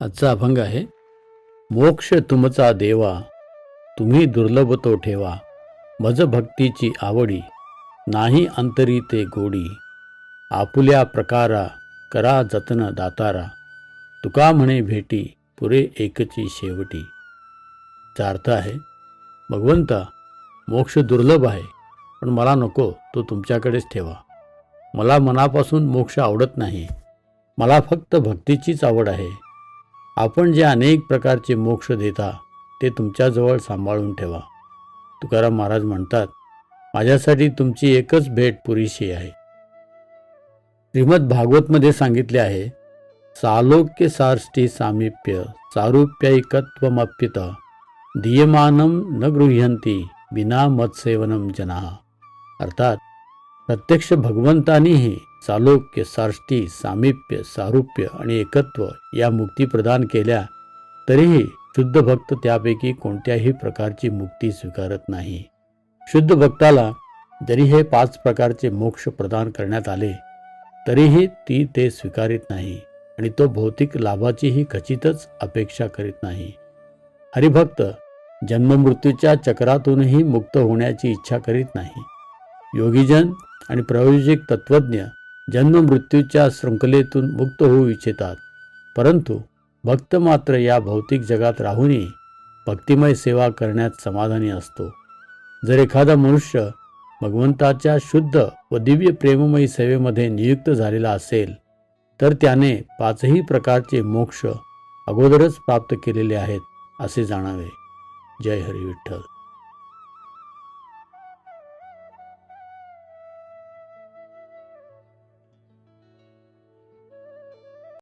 आजचा अभंग आहे मोक्ष तुमचा देवा तुम्ही दुर्लभ तो ठेवा. मज भक्तीची आवडी नाही अंतरी ते गोडी. आपुल्या प्रकारा करा जतन दातारा. तुका म्हणे भेटी पुरे एकची शेवटी. चा अर्थ आहे भगवंता मोक्ष दुर्लभ आहे पण मला नको तो तुमच्याकडेच ठेवा. मला मनापासून मोक्ष आवडत नाही. मला फक्त भक्तीचीच आवड आहे. आपण जे अनेक प्रकारचे मोक्ष देता ते तुमच्याजवळ सांभाळून ठेवा. तुकाराम महाराज म्हणतात माझ्यासाठी तुमची एकच भेट पुरीशी आहे. श्रीमद भागवतमध्ये सांगितले आहे सालोक्य सारष्टी सामिप्य सारूप्यैकत्वमप्यत दीयमानम न गृह्यंती विना मत्सेवनम जना. अर्थात प्रत्यक्ष भगवंतानीही चालोक्य साष्टी सामिप्य सारुप्य आणि एकत्व या मुक्ती प्रदान केल्या तरीही शुद्ध भक्त त्यापैकी कोणत्याही प्रकारची मुक्ती स्वीकारत नाही. शुद्ध भक्ताला जरी हे पाच प्रकारचे मोक्ष प्रदान करण्यात आले तरीही ती ते स्वीकारित नाही आणि तो भौतिक लाभाचीही खचितच अपेक्षा करीत नाही. हरिभक्त जन्ममृत्यूच्या चक्रातूनही मुक्त होण्याची इच्छा करीत नाही. योगीजन आणि प्रायोजिक तत्वज्ञ जन्ममृत्यूच्या शृंखलेतून मुक्त होऊ इच्छितात. परंतु भक्त मात्र या भौतिक जगात राहूनही भक्तिमय सेवा करण्यात समाधानी असतो. जर एखादा मनुष्य भगवंताच्या शुद्ध व दिव्य प्रेममयी सेवेमध्ये नियुक्त झालेला असेल तर त्याने पाचही प्रकारचे मोक्ष अगोदरच प्राप्त केलेले आहेत असे जाणावे. जय हरी विठ्ठल